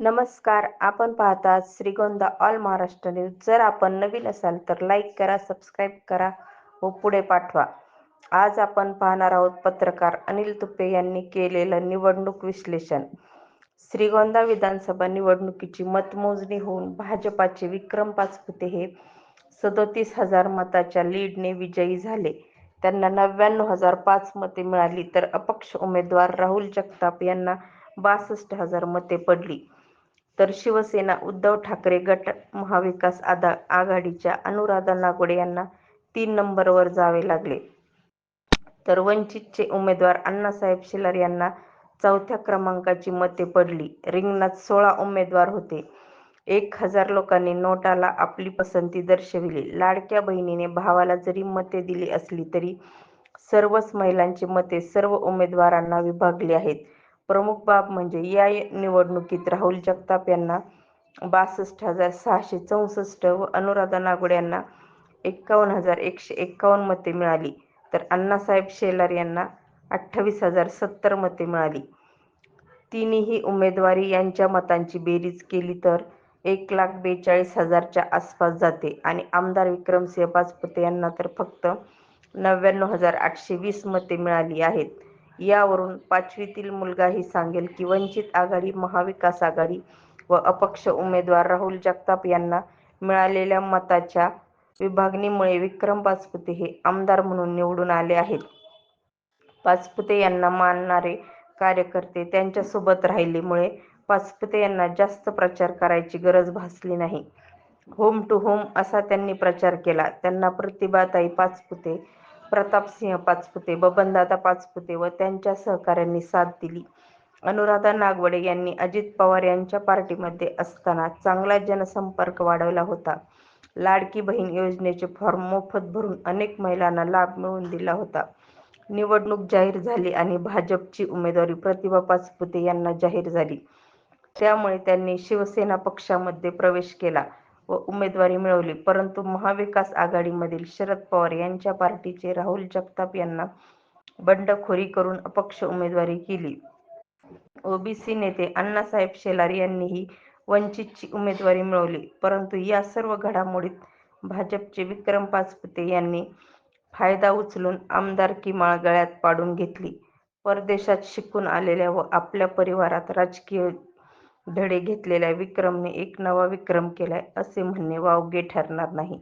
नमस्कार आपण पाहतात श्रीगोंदा ऑल महाराष्ट्र न्यूज. जर आपण नवीन असाल तर लाईक करा सबस्क्राईब करा व पुढे पाठवा. आज आपण पाहणार आहोत पत्रकार अनिल तुपे यांनी केलेलं निवडणूक विश्लेषण. श्रीगोंदा विधानसभा निवडणुकीची मतमोजणी होऊन भाजपाचे विक्रम पाचपुते हे सदोतीस हजार मताच्या लीडने विजयी झाले. त्यांना नव्याण्णव हजार पाच मते मिळाली तर अपक्ष उमेदवार राहुल जगताप यांना बासष्ट हजार मते पडली. तर शिवसेना उद्धव ठाकरे गट महाविकास आदा आघाडीच्या अनुराधा नागोडे यांना तीन नंबरवर जावे लागले. तर वंचितचे उमेदवार अण्णासाहेब शिलार यांना चौथ्या क्रमांकाची मते पडली. रिंगणात सोळा उमेदवार होते. एक हजार लोकांनी नोटाला आपली पसंती दर्शविली. लाडक्या बहिणीने भावाला जरी मते दिली असली तरी सर्वच महिलांची मते सर्व उमेदवारांना विभागली आहेत. प्रमुख बाब म्हणजे या निवडणुकीत राहुल जगताप यांना बासष्ट हजार सहाशे चौसष्ट व अनुराधा नागोड यांना एक्कावन्न हजार एकशे एक्कावन्न मते मिळाली. तर अण्णासाहेब शेलार यांना अठ्ठावीस हजार सत्तर मते मिळाली. तिन्ही उमेदवारी यांच्या मतांची बेरीज केली तर एक लाख बेचाळीस हजारच्या आसपास जाते आणि आमदार विक्रमसिंह पाचपुते यांना तर फक्त नव्याण्णव हजार आठशे वीस मते मिळाली आहेत. यावरून पाचवीतील मुलगाही सांगेल की वंचित आघाडी महाविकास आघाडी व अपक्ष उमेदवार राहुल जगताप यांना मिळालेल्या मताच्या विभागणीमुळे विक्रम पाचपुते हे आमदार म्हणून निवडून आले आहेत. पाचपुते यांना मानणारे कार्यकर्ते त्यांच्यासोबत राहिल्यामुळे पाचपुते यांना जास्त प्रचार करायची गरज भासली नाही. होम टू होम असा त्यांनी प्रचार केला. त्यांना प्रतिभाताई पाचपुते प्रतापसिंह पाचपुते बबनदादा पाचपुते व त्यांच्या सहकाऱ्यांनी साथ दिली. अनुराधा नागवडे यांनी अजित पवार यांच्या पार्टीमध्ये असताना चांगला जनसंपर्क वाढवला होता. लाडकी बहीण योजनेचे फॉर्म मोफत भरून अनेक महिलांना लाभ मिळवून दिला होता. निवडणूक जाहीर झाली आणि भाजपची उमेदवारी प्रतिभा पाचपुते यांना जाहीर झाली. त्यामुळे त्यांनी शिवसेना पक्षामध्ये प्रवेश केला. व उमेदवारी मिळवली. परंतु महाविकास आघाडीमधील शरद पवार यांच्या पार्टीचे राहुल जगताप यांना बंडखोरी करून अपक्ष उमेदवारी केली. ओबीसी नेते अण्णासाहेब शेलार यांनीही वंचितची उमेदवारी मिळवली. परंतु या सर्व घडामोडीत भाजपचे विक्रम पाचपुते यांनी फायदा उचलून आमदारकी माळ गळ्यात पाडून घेतली. परदेशात शिकून आलेल्या व आपल्या परिवारात राजकीय धडे घेतलेल्या विक्रमने एक नवा विक्रम केलाय असे म्हणणे वावगे ठरणार नाही.